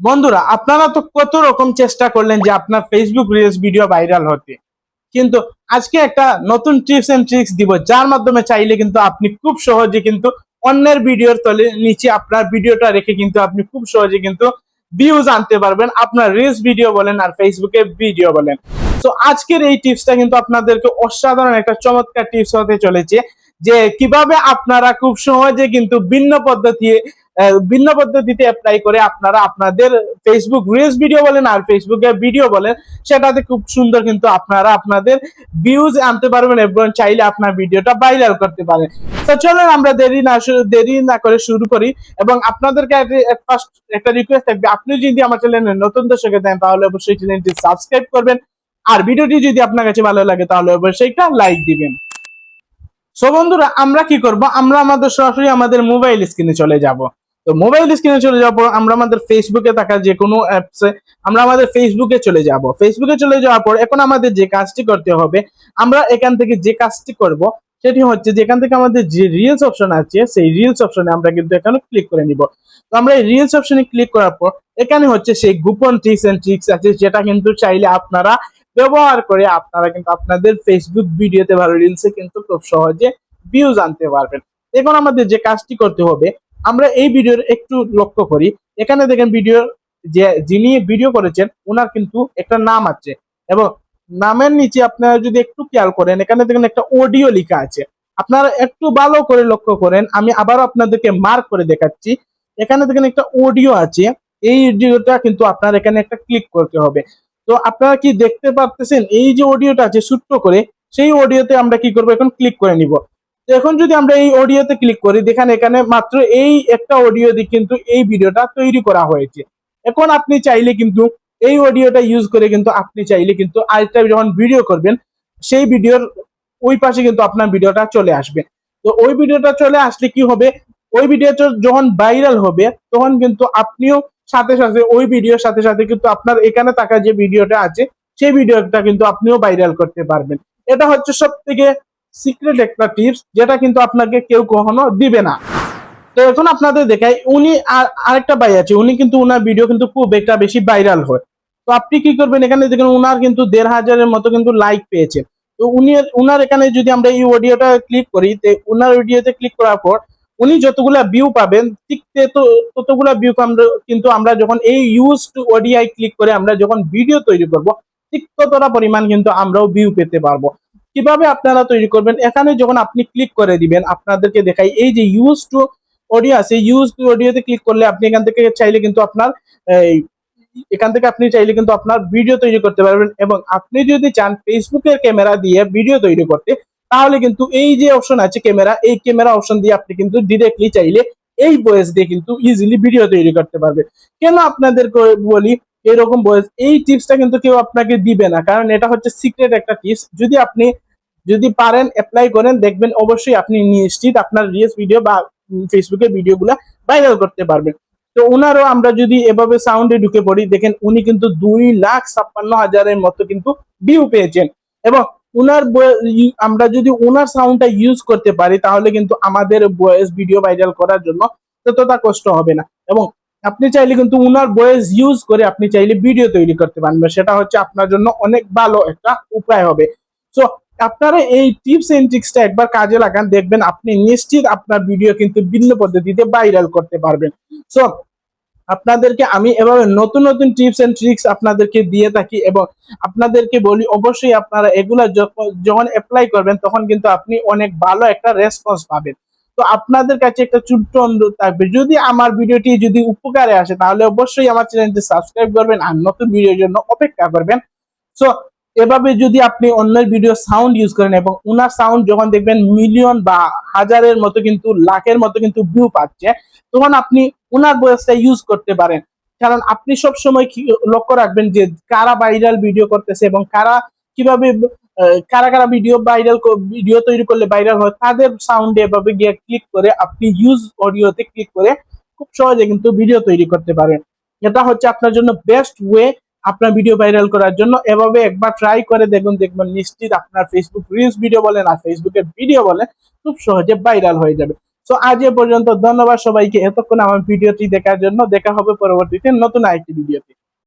বন্ধুরা, আপনারা তো কত রকম চেষ্টা করলেন যে আপনার ফেসবুক রিলস ভিডিও ভাইরাল হতে। কিন্তু আজকে একটা নতুন টিপস এন্ড ট্রিক্স দিব, যার মাধ্যমে চাইলে কিন্তু আপনি খুব সহজে কিন্তু অন্যের ভিডিওর তলে নিচে আপনার ভিডিওটা রেখে কিন্তু আপনি খুব সহজে কিন্তু ভিউজ আনতে পারবেন, আপনার রিলস ভিডিও বলেন আর ফেসবুকে ভিডিও বলেন। তো আজকের এই টিপসটা কিন্তু আপনাদেরকে অসাধারণ একটা চমৎকার টিপস হতে চলেছে যে কীভাবে আপনারা খুব সহজে কিন্তু ভিন্ন পদ্ধতি ভিন্ন পদ্ধতিতে অ্যাপ্লাই করে আপনারা আপনাদের ফেসবুক রিলস ভিডিও বলেন আর ফেসবুকে ভিডিও বলেন, সেটাতে খুব সুন্দর কিন্তু আপনারা আপনাদের ভিউজ আনতে পারবেন এবং চাইলে আপনার ভিডিওটা ভাইরাল করতে পারেন। তো চলুন আমরা দেরি না দেরি না করে শুরু করি এবং আপনাদেরকে ফার্স্ট একটা রিকোয়েস্ট থাকবে। আপনি যদি আমার চ্যানেলে নতুন দর্শকে দেন তাহলে অবশ্যই চ্যানেলটি সাবস্ক্রাইব করবেন। আর ভিডিওটি যদি আপনার কাছে ভালো লাগে, তাহলে অবশ্যই একটা লাইক দিবেন। সো বন্ধুরা, আমরা কি করব? আমরা আমাদের সরাসরি আমাদের মোবাইল স্ক্রিনে চলে যাব। তো মোবাইল স্ক্রিনে চলে যাওয়ার পর আমরা আমাদের ফেসবুকে থাকা যে কোনো অ্যাপসে আমরা আমাদের ফেসবুকে চলে যাব। ফেসবুকে চলে যাওয়ার পর এখন আমাদের যে কাজটি করতে হবে, আমরা এখান থেকে যে কাজটি করব, সেটি হচ্ছে যেখান থেকে আমাদের যে রিলস অপশন আছে, সেই রিলস অপশনে আমরা কিন্তু এখানে ক্লিক করে নিব। তো আমরা এই রিলস অপশনে ক্লিক করার পর, এখানে হচ্ছে সেই গোপন ট্রিক্স এন্ড ট্রিক্স আছে, যেটা কিন্তু চাইলে আপনারা ব্যবহার করে আপনারা কিন্তু আপনাদের ফেসবুক ভিডিওতে বা রিলসে কিন্তু খুব সহজে ভিউজ আনতে পারবেন। এখন আমাদের যে কাজটি করতে হবে আমরা এই ভিডিওর একটু লক্ষ্য করি। এখানে দেখেন ভিডিও, যে যিনি ভিডিও করেছেন ওনার কিন্তু একটা নাম আছে। এবং নামের নিচে আপনারা যদি একটু খেয়াল করেন, এখানে দেখেন একটা অডিও লেখা আছে। আপনারা একটু ভালো করে লক্ষ্য করেন, আমি আবারও আপনাদেরকে মার্ক করে দেখাচ্ছি। এখানে দেখেন একটা অডিও আছে। এই অডিওটা কিন্তু আপনার এখানে একটা ক্লিক করতে হবে। তো আপনারা কি দেখতে পারতেছেন? এই যে অডিওটা আছে ছোট্ট করে, সেই অডিওতে আমরা কি করব? এখন ক্লিক করে নিব। এখন যদি আমরা এই অডিওতে ক্লিক করি, দেখেন এখানে মাত্র এই একটা অডিও দিয়ে কিন্তু এই ভিডিওটা তৈরি করা হয়েছে। এখন আপনি চাইলে কিন্তু এই অডিওটা ইউজ করে কিন্তু আপনি চাইলে কিন্তু আরেকটা যখন ভিডিও করবেন, সেই ভিডিওর ওই পাশে কিন্তু আপনার ভিডিওটা চলে আসবে। তো ওই ভিডিওটা চলে আসলে কি হবে? ওই ভিডিওটা যখন ভাইরাল হবে, তখন কিন্তু আপনিও সাথে সাথে ওই ভিডিওর সাথে সাথে কিন্তু আপনার এখানে থাকা যে ভিডিওটা আছে, সেই ভিডিওটা কিন্তু আপনিও ভাইরাল করতে পারবেন। এটা হচ্ছে সব থেকে সিক্রেট একটা টিপস যেটা কিন্তু আপনাকে কেউ কখনো দিবে না। তো এখন আপনাদের দেখাই, উনি আর আরেকটা ভাই আছে, উনি কিন্তু উনার ভিডিও কিন্তু খুব একটা বেশি ভাইরাল হয়। তো আপনি কি করবেন, এখানে দেখেন, উনার কিন্তু দেড় হাজারের মতো কিন্তু লাইক পেয়েছে। তো উনি উনার এখানে যদি আমরা এই অডিওটা ক্লিক করি, তো উনার অডিওতে ক্লিক করার পর, উনি যতগুলা ভিউ পাবেন, ঠিক ততগুলা ভিউ আমরা কিন্তু আমরা যখন এই ইউজ টু ওডিআই ক্লিক করে আমরা যখন ভিডিও তৈরি করব, ঠিক ততটা পরিমাণ কিন্তু আমরাও ভিউ পেতে পারব। কীভাবে আপনারা তৈরি করবেন? এখানে যখন আপনি ক্লিক করে দিবেন, আপনাদেরকে দেখাই এই যে ইউজ টু অডিও আছে ইউজ টু অডিওতে ক্লিক করলে আপনি এখান থেকে চাইলে কিন্তু আপনার এখান থেকে আপনি চাইলে কিন্তু আপনার ভিডিও তৈরি করতে পারবেন এবং আপনি যদি চান ফেসবুকের ক্যামেরা দিয়ে ভিডিও তৈরি করতে, তাহলে কিন্তু এই যে অপশন আছে ক্যামেরা এই ক্যামেরা অপশন দিয়ে আপনি কিন্তু ডিরেক্টলি চাইলে এই ভয়েস দিয়ে কিন্তু ইজিলি ভিডিও তৈরি করতে পারবে কেন আপনাদেরকে বলি এরকম বয়স এই টিপসটা কিন্তু কেউ আপনাকে দিবে না। কারণ এটা হচ্ছে সিক্রেট একটা টিপস যদি আপনি, যদি পারেন অ্যাপ্লাই করেন, দেখবেন অবশ্যই আপনি নিশ্চিত আপনার রিলস ভিডিও বা ফেসবুকে ভিডিওগুলো ভাইরাল করতে পারবেন। তো ওনারও আমরা যদি এভাবে সাউন্ডে ঢুকে পড়ি, দেখেন উনি কিন্তু দুই লাখ ছাপ্পান্ন হাজারের মতো কিন্তু ভিউ পেয়েছেন। এবং ওনার আমরা যদি ওনার সাউন্ডটা ইউজ করতে পারি, তাহলে কিন্তু আমাদের ভয়েস ভিডিও ভাইরাল করার জন্য ততটা কষ্ট হবে না। এবং আপনি চাইলে কিন্তু উনার ভয়েস ইউজ করে আপনি চাইলে ভিডিও তৈরি করতে পারবেন সেটা হচ্ছে আপনার জন্য অনেক ভালো একটা উপায় হবে। সো আপনারা এই টিপস এন্ড ট্রিক্সটা একবার কাজে লাগান, দেখবেন আপনি নিশ্চিত আপনার ভিডিও কিন্তু ভিন্ন পদ্ধতিতে ভাইরাল করতে পারবেন। সো আপনাদেরকে আমি এভাবে নতুন নতুন টিপস এন্ড ট্রিক্স আপনাদেরকে দিয়ে থাকি এবং আপনাদেরকে বলি, অবশ্যই আপনারা এগুলা যখন অ্যাপ্লাই করবেন, তখন কিন্তু আপনি অনেক ভালো একটা রেসপন্স পাবেন। তো আপনাদের কাছে একটা ছোট্ট অনুরোধ থাকবে, যদি আমার ভিডিওটি যদি উপকারে আসে, তাহলে অবশ্যই আমার চ্যানেলটি সাবস্ক্রাইব করবেন আর নতুন ভিডিওর জন্য অপেক্ষা করবেন। সো এভাবে যদি আপনি অন্যের ভিডিও সাউন্ড ইউজ করেন এবং উনার সাউন্ড যখন দেখবেন মিলিয়ন বা হাজারের মতো কিন্তু, লাখের মতো কিন্তু ভিউ পাচ্ছে, তখন আপনি উনার ভয়েসটা ইউজ করতে পারেন। কারণ আপনি সব সময় লক্ষ্য রাখবেন যে কারা ভাইরাল ভিডিও করতেছে এবং কারা কীভাবে কারা কারা ভিডিও ভাইরাল ভিডিও তৈরি করলে ভাইরাল হয়, তাদের সাউন্ডে এভাবে গিয়ে ক্লিক করে আপনি ইউজ অডিওতে ক্লিক করে খুব সহজে কিন্তু ভিডিও তৈরি করতে পারেন। এটা হচ্ছে আপনার জন্য বেস্ট ওয়ে আপনার ভিডিও ভাইরাল করার জন্য। এভাবে একবার ট্রাই করে দেখুন, দেখবেন নিশ্চিত আপনার ফেসবুক রিলস ভিডিও বলেন আর ফেসবুকের ভিডিও বলেন, খুব সহজে ভাইরাল হয়ে যাবে। তো আজ এ পর্যন্ত ধন্যবাদ সবাইকে। এতক্ষণ আমার ভিডিওটি দেখার জন্য দেখা হবে পরবর্তীতে নতুন আরেকটি ভিডিওতে